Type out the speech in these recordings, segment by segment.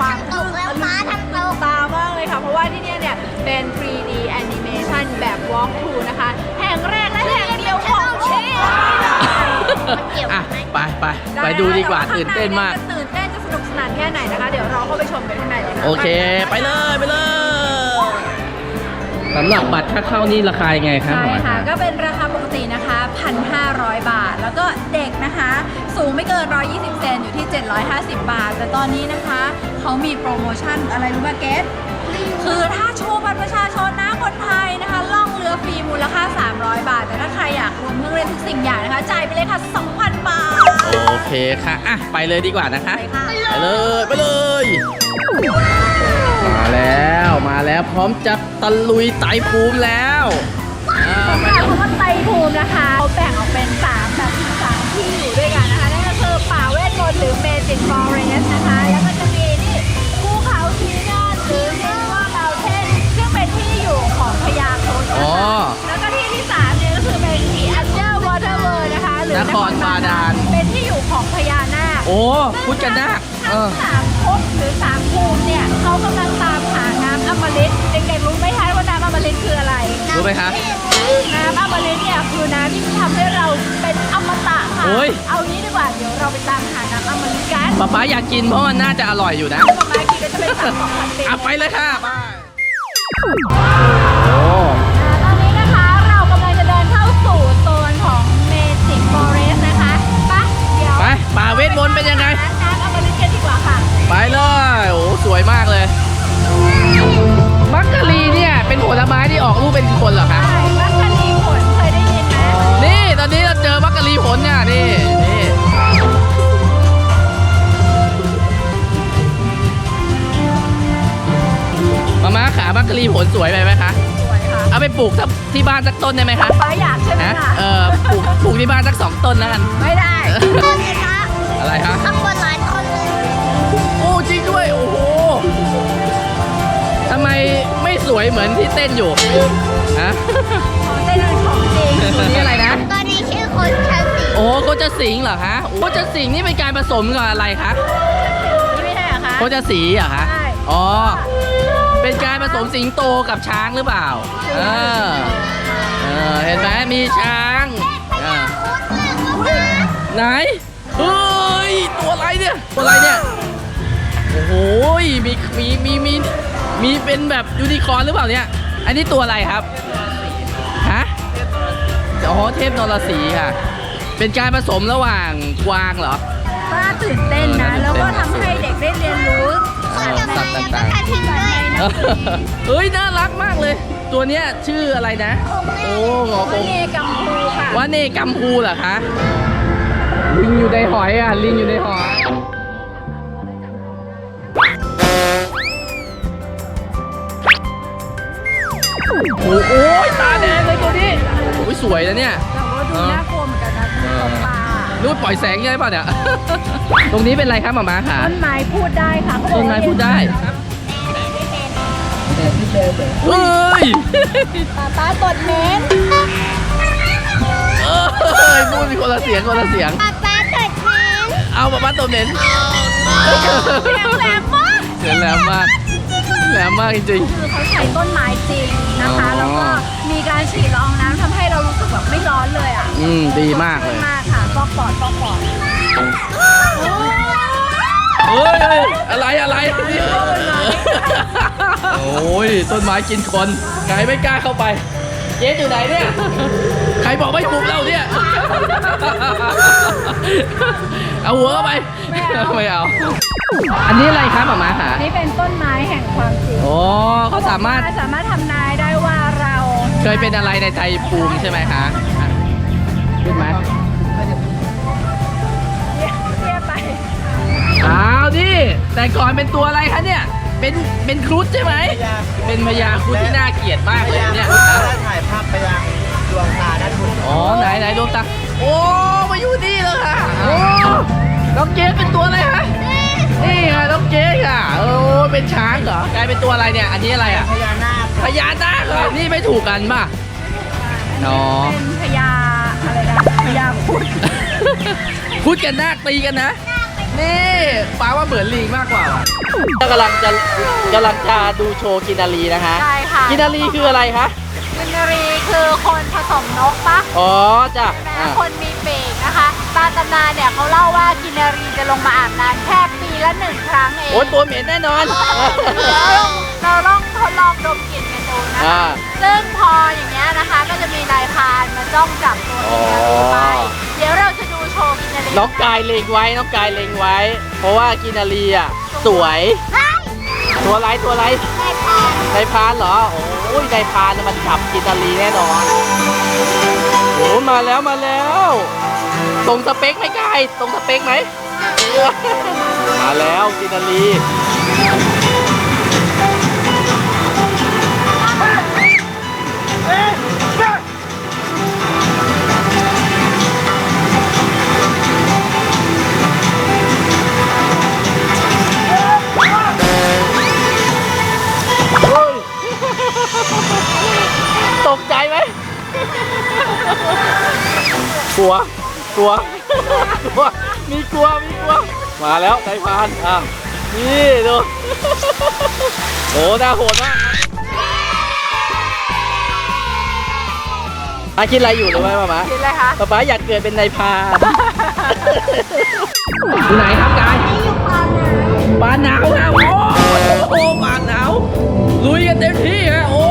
ความม้าทางตกแล้วม้าทางตกตามากเลยค่ะ เพราะว่าที่เนี่ยเนี่ยเป็น 3D animation แบบ walk through นะคะ แห่งแรกและแห่งเดียวของโลกมันเกี่ยวอะไหมไปไปไปดูดีกว่าตื่นเต้นมากจะตื่นเต้นจะสนุกสนานแค่ไหนนะคะ เดี๋ยวเราเข้าไปชมกันข้างในเลยนะโอเค ไปเลยไปเลย สำหรับบัตรค่าเข้านี่ราคายังไงครับใช่หมอค่ะคะก็เป็นราคาปกตินะคะ 1,500 บาท แล้วก็เด็กนะคะ สูงไม่เกิน 120 เซนอยู่ที่ 750 บาท แต่ตอนนี้นะคะ เขามีโปรโมชั่นอะไรรู้ไหมเกสคือถ้าโชว์บัตรประชาชนนะคนไทยนะคะ ล่องเรือฟรีมูลค่า 300 บาท แต่ถ้าใครอยากรวมเครื่องเล่นทุกสิ่งอย่างนะคะ จ่ายไปเลยค่ะ 2,000 บาท โอเคค่ะ อะ ไปเลยดีกว่านะคะ ไปค่ะไปเลย ไปเลย มาแล้วมาแล้วพร้อมจะตะลุยไต่ภูมิแล้วอ่าไปค่ะเพราะว่าไตรภูมินะคะเขาแบ่งออกเป็น3แบบสามที่อยู่ด้วยกันนะคะ นั่นก็คือป่าเวทมนต์หรือ Magic Forest นะคะ แล้วก็จะมีนี่ภูเขาชีนานหรือ Silver Mountain ซึ่งเป็นที่อยู่ของพญาครุฑนะอ๋อ คะแล้วก็ที่ที่สามเนี่ยก็คือเป็น The Underwater World นะคะ หรือนครบาดาล เป็นที่อยู่ของพญานาค โอ้พุทธกันนาคเอ ทั้งอสามภพหรือสามภูมิเนี่ยเขากำลังตามหาน้ำอมฤตเด็กๆรู้ไหมคะว่าน้ำอมฤตคืออะไร รู้ไหมคะ น้ำอมฤตเนี่ยคือน้ำที่ทำให้เราเป็นอมตะค่ะ โอ้ย เอางี้ดีกว่าเดี๋ยวเราไปตามหาน้ำอมฤตกันป๊าป๊าอยากกินเพราะมันน่าจะอร่อยอยู่นะแล้วต่อมากินก็จะเป็นสามของพันปี อะไปเลยค่ะไปโอ้ ที่บ้านสักต้นได้ไหมคะฟ้าอยากใช่ไหมฮะล่ะเออปลูกปลูกที่บ้านสักสองต้นแล้วกัน ไม่ได้ต้นเลยคะอะไรคะข้างบนหลายต้นเลยโอ้จริงด้วยโอ้โหทำไมไม่สวยเหมือนที่เต้นอยู่ฮะของเต้นเป็นของจริงตัวนี้อะไรนะตัวนี้ชื่อคนชันสีโอ้โคจะสิงเหรอคะโคจะสิงนี่เป็นการผสมกับอะไรคะนี่ไม่ใช่เหรอคะโคจะสีเหรอคะใช่อ๋อ เป็นการผสมสิงโตกับช้างหรือเปล่า เออ เออ เห็นไหมมีช้างอ่าไหน เฮ้ย ตัวอะไรเนี่ย ตัวอะไรเนี่ย โอ้โห มี มี มี มี มีเป็นแบบยูนิคอร์นหรือเปล่าเนี่ย อันนี้ตัวอะไรครับ ฮะอ๋อเทพนรสีค่ะ เป็นการผสมระหว่างกวางเหรอน่าตื่นเต้นนะ แล้วก็ทำให้เด็กได้เรียนรู้ คนจะมาแล้วก็กระทิงด้วยเฮ้ยน่ารักมากเลย ตัวเนี้ยชื่ออะไรนะ โอ้งอควังเนกัมพูค่ะว่าเนกัมพูเหรอคะลิงอยู่ในหอยอะลิงอยู่ในหอยโอ้โหตาแดงเลยตัวนี้โอ้ยสวยนะเนี่ยแต่ว่าดูน่ากลัวเหมือนกันนะตรงตา รูดปล่อยแสงใช่ป่ะเนี่ย ตรงนี้เป็นอะไรครับหมาม้าค่ะต้นไม้พูดได้ค่ะเขาบอกต้นไม้ว่าพูดได้เฮ้ยป้าป้าตดเม้นเอ้ยพูดเป็นคนละเสียงคนละเสียงป๊าป๊าเกิดแมนเอามาบ้านตัวเหม็นเสียงแหลมมากเสียงแหลมมากแหลมมากจริง คือเขาใช้ต้นไม้จริงนะคะ อ๋อ แล้วก็มีการฉีดละอองน้ำทำให้เรารู้สึกแบบไม่ร้อนเลยอะ ๆ อืมดีมากเลยมากค่ะฟ อกปอดฟอกปอดเฮ้ยเฮ้ยอะไรอะไรโอ้ยต้นไม้กินคนใครไม่กล้าเข้าไป เจ๊อยู่ไหนเนี่ยใครบอกไม่ปลุกเราเนี่ยเอาหัวเข้าไปไม่เอาอันนี้อะไรครับหมามาหานี่เป็นต้นไม้แห่งความจริงโอ้เขาสามารถสามารถทำนายได้ว่าเรา เคยเป็นอะไรในไทยภูมิใช่ไหมคะอะขึ้นไหม เรียไปอ้าวนี่แต่ก่อนเป็นตัวอะไรคะเนี่ย เป็นเป็นครุฑใช่ไหม เป็นพญาครุฑที่น่าเกลียดมากเลยเนี่ยถ่ายภาพไปยังดวงตาด้านบนอ๋อไหนไหนดวงตาโอ้มาอยู่นี่แล้วค่ะโอ้น้องเกดเป็นตัวอะไรคะนี่ค่ะน้องเกดค่ะโอ้เป็นช้างเหรอกลายเป็นตัวอะไรเนี่ย อันนี้อะไรอะพญานาคพญานาคเหรอนี่ไม่ถูกกันป่ะเป็นพญาอะ พญาครุดพูดกันนาคตีกันนะ นี่ฟ้าว่าเหมือนลิงมากกว่าว่ะกำลังจะกำลังจะดูโชว์กินารีนะคะใช่ค่ะกินารีคืออะไรคะกินนารีคือคนผสมนกปะอ๋อจ้ะใช่ไหมอะคนมีปีกนะคะตามตำนานเนี่ยเขาเล่าว่ากินนารีจะลงมาอาบน้ำแค่ปีละหนึ่งครั้งเองโอ้ยตัวเหม็นแน่นอนแล้วเราลองทดลองดมกลิ่นกั นดูนะอ่าคะซึ่งพออย่างเงี้ยนะคะก็จะมีนายพรานมาจ้องจับตัวกินนารีไป อ๋อ เดี๋ยวเราจะดูโชว์กินนารีน้องกายเล็งไว้น้องกายเล็งไว้ เพราะว่ากินารีอะ สวย ตัวไรตัวไรนายพรานนายพรานเหรอ โอ้ยนายพรานน่ะมันจับกินารีแน่นอนโอ้มาแล้วมาแล้วตรงสเปคไหมกายตรงสเปคไหม มาแล้วกินารี ลัว กลัว กลัว มีกลัว มีกลัว มาแล้วนายพรานอะนี่ดูโอ้น่าโหดมากอาคิดอะไรอยู่รู้ไหมมามากินอะไรคะป๊าป๊าอยากเกิดเป็นนายพรานอยู่ไหนครับกายอยู่พรานนะปานหนาวครับโอ้โหปานหนาวลุยกันเต็มที่ฮะโอ้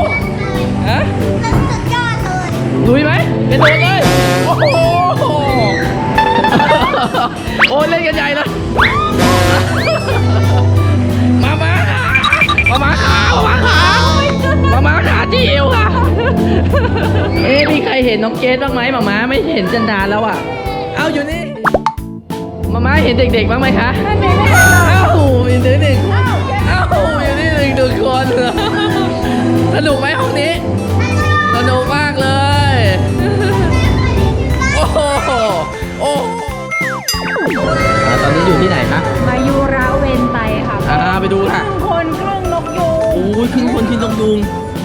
เห็นน้องเกดบ้างไหมมามาไม่เห็นจันดานแล้วอะ เอาอยู่นี่มามาเห็นเด็กๆบ้างไหมคะอันนี้ไม่เห็นเลยเอ้ามีหนึ่งหนึ่งเอ้าอยู่นี่หนึ่งทุกคนสนุกไหมห้องนี้สนุกมากเลย โอ้โหโอ้โหอ่าตอนนี้อยู่ที่ไหนคะมายูระเวนไตค่ะอ่าไปดูค่ะครึ่งคนครึ่งนกยูงโอ้ยครึ่งคนที่นกยูง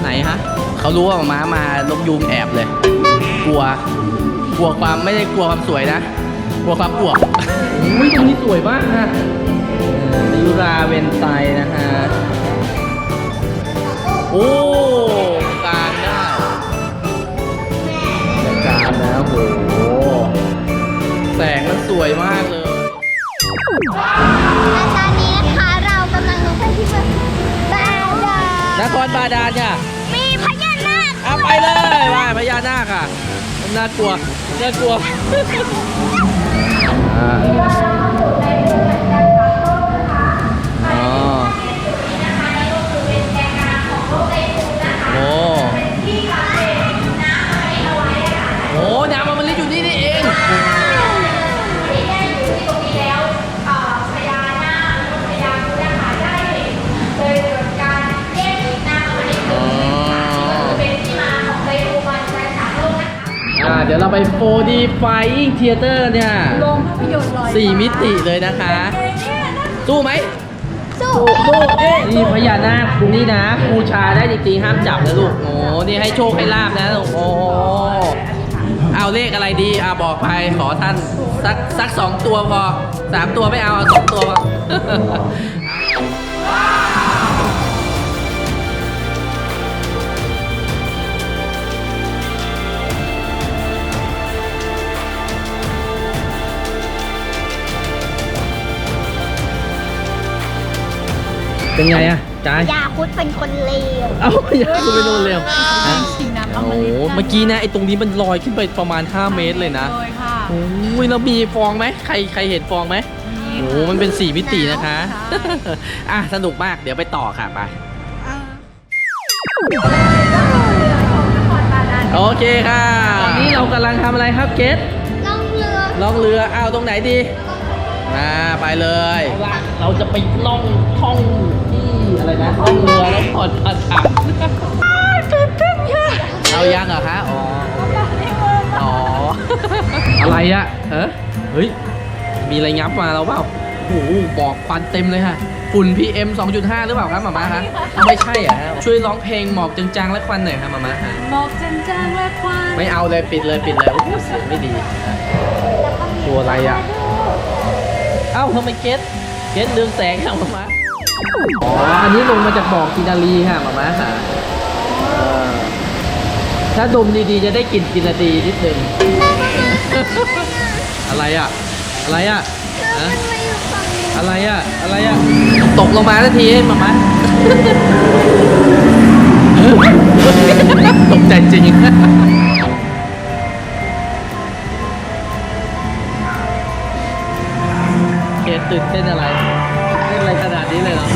ไหนฮะเขารู้ว่าม้ามา นกยูงแอบเลย กลัว กลัวความไม่ได้กลัวความสวยนะ กลัวความอวบอุ้ยตรงนี้สวยมากฮะมิยุราเวนไตนะฮะ โอ้กลางได้กลางนะโห แสงมันสวยมากเลยและตอนนี้นะคะเรากำลังลงไปที่บ้านบาดานครบาดาลเนี่ย มีพญานาคเอาไปเลยว่าพญานาคอะมั นน่ากลัว น่ากลัว อ่าอ๋อโอ้โหน้ำมันลิอยู่นี่นี่เอง เดี๋ยวเราไป 4D Flying Theater เนี่ยโรงภาพยนตร์ลอยสี่มิติเลยนะคะ สู้ไหมสู้สู้เอ๊ะนี่พญานาคนี่นะบูชาได้จริงๆห้ามจับนะลูก โอ้นี่ให้โชคให้ลาบนะลูกโอ้เอาเลขอะไรดี อ่าบอกไปขอท่าน สักสักสองตัวพอสามตัวไม่เอาเอาสองตัวพอ เป็นไงอะจายยาคุดเป็นคนเลวเอาอยากดูไปนู่นเร็วฮะชิงน้ำอโอ้มโหฤตเมื่อกี้นะไอ้ตรงนี้มันลอยขึ้นไปประมาณ 5 เมตรเลยนะเลยค่ะโอ้ยแล้วมีฟองไหมใครใครเห็นฟองไหมโอ้โหมันเป็น4มิตินะคะ อะสนุกมากเดี๋ยวไปต่อค่ะไปโอเคค่ะ ตอนนี้เรากำลังทำอะไรครับเกตล่องเรือล่องเรืออ้าวตรงไหนดีมาไปเลย เราจะไปล่องท่องที่ อะไรนะท่องเรือแล้วผ่อนผัดถังตื่นเต้นค่ะเอายังเหรอคะอ๋ออ๋ออะไรอะเออเฮ้ยมีอะไรงับมาเราเปล่าโอ้โหบอกควันเต็มเลยค่ะฝุ่น PM 2.5 หรือเปล่าครับหมามาคะเอาไม่ใช่เหรอะช่วยร้องเพลงหมอกจางๆและควันหน่อยครับหมามาคะหมอกจางๆและควันไม่เอาเลยปิดเลยปิดเลยโอ้โหเสียงไม่ดีตัวอะไรอะเอ้าทำไมเกตเกตเรืองแสงค่ะหมามา อ๋อ อันนี้ลงมาจากบ่อกินารีค่ะหมามาค่ะเออถ้าดมดีๆ จะได้กลิ่นกินารีนิดนึง อะไรอะ อะไรอะฮะมันมาอยู่ฝั่งนี้อะไรอะ อะไรอะ ตกลงมาทันทีหมามาตกใจจริง เกดตื่นเต้นอะไรเล่ นี้เลยเหรอ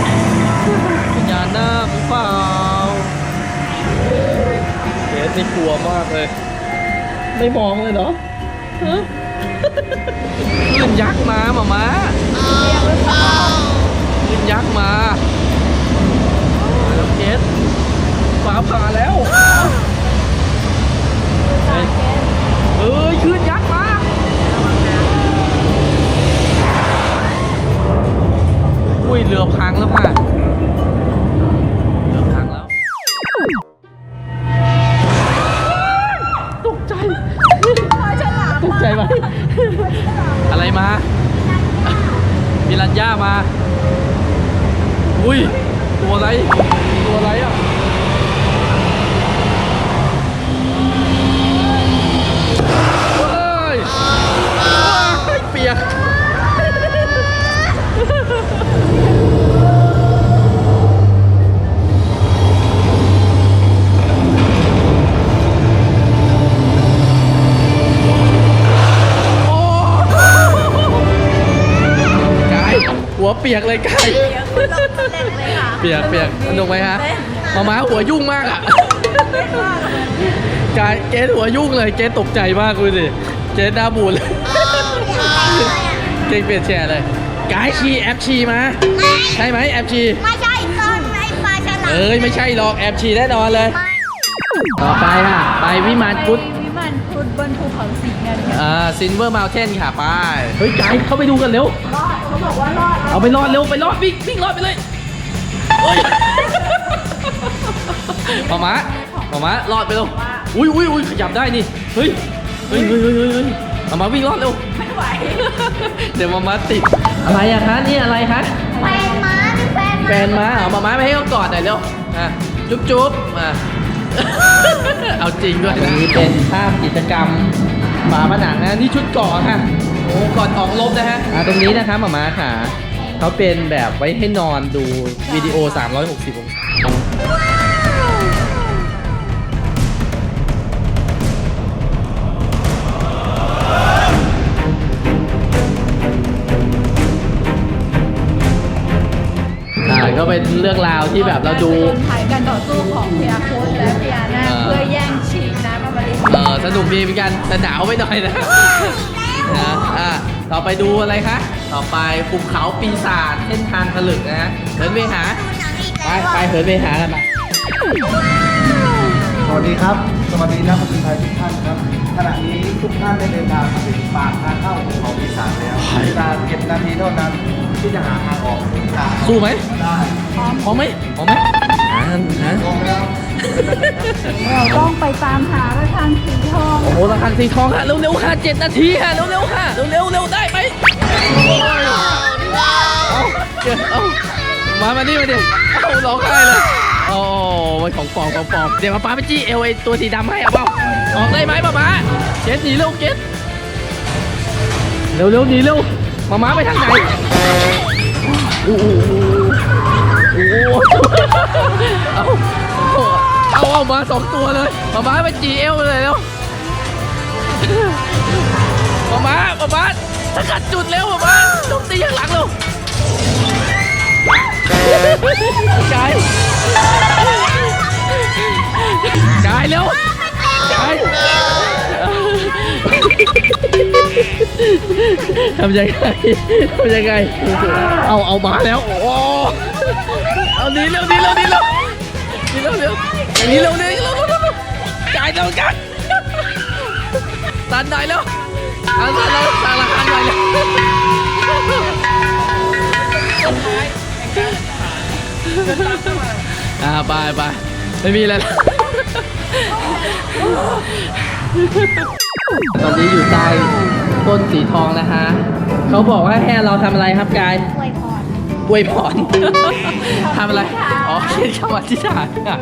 พญานาคหรือเปล่าเกดนี่กลัวมากเลย ไม่มองเลยเหรอฮะคลื่นยักษ์มาหมามาคลื่นยักษ์มาเกดฟ้าผ่าแล้วเฮ้ยเอ้ยคลื่นยักษ์ เรือพังแล้วค่ะเวเปียกเลยกายเดี๋ยวคุณลงตัวเล็กเลยค่ะเปียกเปียกสนุกไหมฮะเต้นมาม้าหัวยุ่งมากอะเต้นมากเลยกายเกสหัวยุ่งเลยเกสตกใจมากคุณสิเจสหน้าบูดเลยเกสเปลี่ยนแชร์เลยกายชีแอปชีมาใช่ไหมแอปชีไม่ใช่ตอนไอ้ปลาฉลามเอ้ยไม่ใช่หรอกแอปชีแน่นอนเลย ต่อไปค่ะ ไปวิมานพุทธไปวิมานพุทธบนภูเขาสีเงินกันอ่าซินเวอร์มา t เทนค่ะไปเฮ้ยกายเข้าไปดูกันเร็วรอด เขาบอกว่ารอดเอาไปรอดเร็วไปรอดวิ่งวิ่งรอดไปเลยโอ้ยหมาม้าหมาม้ารอดไปเร็วอุ้ยอุ้ยอุ้ยขยับได้นี่เฮ้ยเฮ้ยเฮ้ยเฮ้ยเฮ้ยเฮ้ยหมาม้าวิ่งรอดเร็วไม่ไหวเดี๋ยวหมาม้าติดอะไรอะคะนี่อะไรคะแฟนม้าเป็นแฟนแฟนม้าเหรอหมาม้าไปให้เขากอดหน่อยเร็วอะจุ๊บจุ๊บมาเอาจริงด้วยนะนี่เป็นภาพกิจกรรมฝาผนังนะนี่ชุดเก่อค่ะ โอ้ก่อนออกรบนะฮะ อ่าตรงนี้นะคะหมาม้าค่ะเขาเป็นแบบไว้ให้นอนดูวิดีโอ 360องศาอ่าก็เป็นเรื่องราวที่แบบเราดู ถ่ายการต่อสู้ของพญาครุฑและพญานาคเออเพื่อแย่งชิงน้ำอมฤตเออสนุกดีเหมือนกันแต่หนาวไปหน่อยนะ นะอะต่อไปดูอะไรคะ ต่อไปภูเขาปีศาจเส้นทางผลึกนะฮะเหินไปหา ไปไปเหินไปหากันมาสวัสดีครับ สวัสดีนักผจญภัยทุกท่านครับ ขณะนี้ทุกท่านได้เดินทางมาถึงปากทางเข้าของเขาปีศาจแล้วเวลาเจ็ดนาทีเท่านั้นที่จะหาทางออกจากสู้ไหมได้พร้อมไหมพร้อมไหมหาหาลงแล้วเราต้องไปตามหาระฆังสีทอง โอ้โหราคาสีทองค่ะเร็วๆค่ะเจ็ดนาทีค่ะเร็วๆค่ะเร็วๆเร็วได้ไหมเอาเกิดเอามามานี่มาดิเอาร้องไห้เลยโอ้มันของปลอมของปลอมเดี๋ยวมาป้าไปจี้เอลไอตัวสีดำให้เอาเปล่าออกได้ไหมป้าป้าเจ็ดหนีเร็วเจ็ดเร็วเร็วหนีเร็วมาม้าไปทางไหนโอ้โหโอ้โห เอาเอาเอามาสองตัวเลยมาม้าไปจีเอลเลยเร็วมาม้ามาม้าสกัดจุดเร็วมาม้าโจมตีข้างหลังเร็วกายกายเร็วกายทำยังไงทำยังไงเอาเอามาแล้ว โอ้เอา นีเร็วหนีเร็วหนีเร็วหนีเร็วเร็วหนีเร็วเร็เร็วเร็วจ่ายเร็วกันตันหน่อยเร็วเอาตันเราสั่งราคาหน่อยเร็วอ่าไปไปไม่มีอะไรตอนนี้อยู่ใต้ต้นสีทองนะฮะ เขาบอกว่าให้เราทำอะไรครับกาย อวยพรอวยพรทำอะไร อ๋อเขียนคำอธิษฐานอะ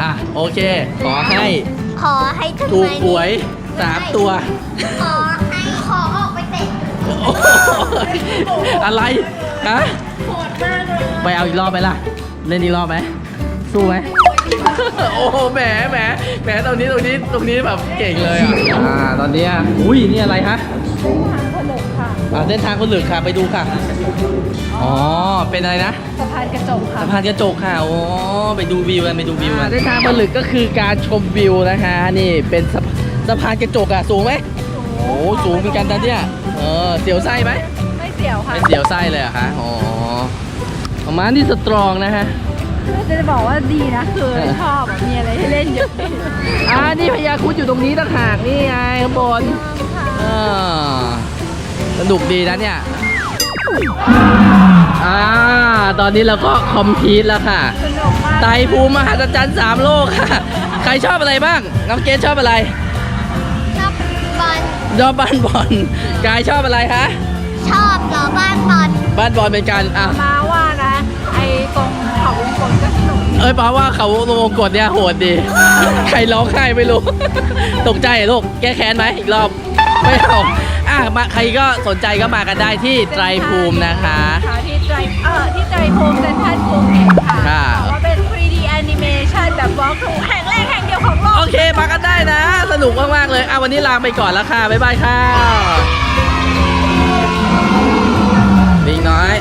อะ โอเค ขอให้ขอให้ทำไมถูกหวยสามตัว ขอให้ขอออกไปเตะโอ้โหอะไรฮะไปเอาอีกรอบไหมล่ะ เล่นอีกรอบไหมสู้ไหม โอ้โหแหมแหมแหมตรงนี้ตรงนี้ตรงนี้แบบเก่งเลยอะอ่าตอนเนี้ยอุ้ยนี่อะไรฮะอ่าเส้นทางคนหลึกค่ะไปดูค่ะ อ๋อ เป็นอะไรนะสะพานกระจกค่ะสะพานกระจกค่ะโอ้ไปดูวิวกันไปดูวิวกันเส้นทางผลึกก็คือการชมวิวนะคะ นี่เป็นสะสะพานกระจกอะสูงไหมโอ้สูงเหมือนกันนะเนี่ยเออเสียวไส้ไหมไม่เสียวค่ะไม่เสียวไส้เลยเหรอะคะอ๋อประมาณที่สตรองนะฮะจะบอกว่าดีนะคือชอบอะมีอะไรให้เล่นเยอะอ่านี่พญาครุดอยู่ตรงนี้ต่างหากนี่ไงข้างบนเออสนุกดีนะเนี่ย อ่า ตอนนี้เราก็คอมพลีทแล้วค่ะสนุกมากไตรภูมิมหัศจรรย์สามโลกค่ะ ใครชอบอะไรบ้าง น้องเกดชอบอะไร ชอบบอลชอบบ้านบอล กายชอบอะไรคะ ชอบเหรอบ้านบอล บ้านบอลเป็นการอะ มาว่านะ ไอ้ตรงเขาวงกลมก็สนุกเอ้ยป้าว่าเขาลงกดเนี่ยโหดดี ใครร้องไห้ไม่รู้ ตกใจเหรอลูก แก้แค้นไหมอีกรอบ ไม่เอาอะ มาใครก็สนใจก็มากันได้ที่ไตรภูมินะคะ ที่ไตรเอ่อที่ไตรภูมิเซนทรัลภูมิค่ะค่ะ แต่ว่าเป็น 3D animation แบบบล็อกถูกแห่งแรกแห่งเดียวของโลก โอเคมากันได้นะ สนุกมาก ๆ เลยอะวันนี้ลาไปก่อนแล้วค่ะ บ๊ายบายค่ะลิงน้อย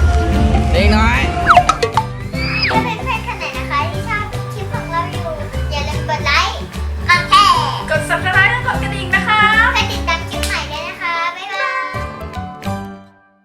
ลิงน้อย